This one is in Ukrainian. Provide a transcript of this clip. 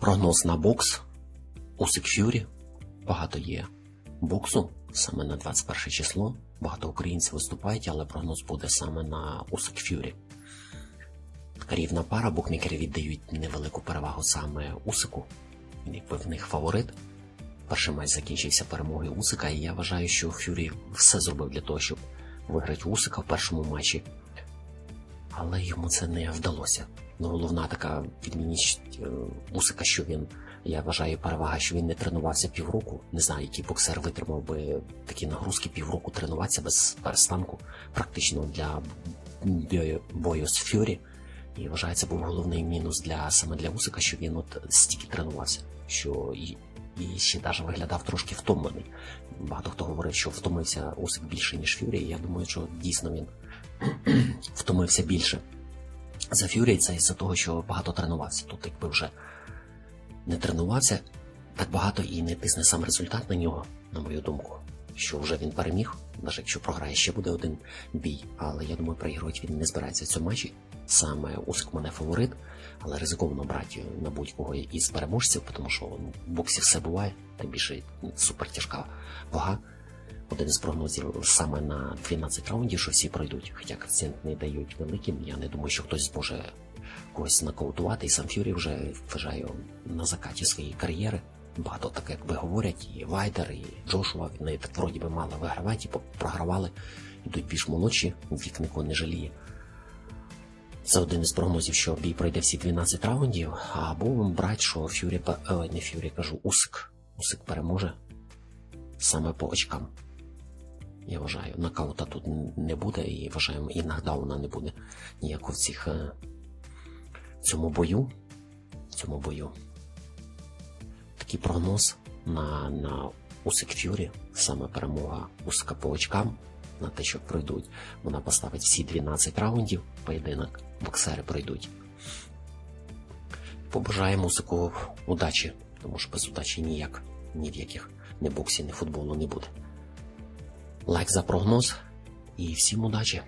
Прогноз на бокс. Усик Фюрі. Багато є боксу саме на 21 число. Багато українців виступають, але прогноз буде саме на Усик Фюрі. Така рівна пара, букмекери віддають невелику перевагу саме Усику. Він якби в них фаворит. Перший матч закінчився перемогою Усика, і я вважаю, що Фюрі все зробив для того, щоб виграти Усика в першому матчі. Але йому це не вдалося. Ну, головна така відмінність е, Усика, що він, я вважаю, перевага, що він не тренувався півроку. Не знаю, який боксер витримав би такі нагрузки півроку тренуватися без перестанку, практично для бою, з Фюрі. І вважаю, це був головний мінус для саме для Усика, що він от стільки тренувався, що і, і ще навіть виглядав трошки втомлений. Багато хто говорив, що втомився Усик більше, ніж Фюрі. Я думаю, що дійсно він втомився більше. За Фюрі це із-за того, що багато тренувався. Тут якби вже не тренувався так багато і не тисне сам результат на нього, на мою думку. Що вже він переміг, навіть якщо програє, ще буде один бій. Але я думаю, проігрувати він не збирається в цьому матчі. Саме Усик мене фаворит, але ризиковано брати на будь-кого із переможців, тому що ну, в боксі все буває, тим більше супертяжка вага. Один із прогнозів саме на 12 раундів, що всі пройдуть. Хоча коефіцієнт не дають великим. Я не думаю, що хтось зможе когось нокаутувати. І сам Фюрі вже вважаю на закаті своєї кар'єри. Багато так якби говорять, і Вайдер, і Джошуа, вони так вроді би мали вигравати, і програвали, йдуть більш молодші, вік нікого не жаліє. Це один із прогнозів, що бій пройде всі 12 раундів, або брать, що Фюрі, ой, не Фюрі, кажу, Усик. Усик переможе саме по очкам. Я вважаю, нокаута тут не буде, і вважаємо, і нокдауна не буде ніякого в цих е, цьому бою. Цьому бою. Такий прогноз на, на Усик Фюрі, саме перемога Усика по очкам, на те, що пройдуть. Вона поставить всі 12 раундів, поєдинок, боксери пройдуть. Побажаємо Усику удачі, тому що без удачі ніяк, ні в яких ні боксі, ні футболу не буде. Лайк за прогноз і всім удачі!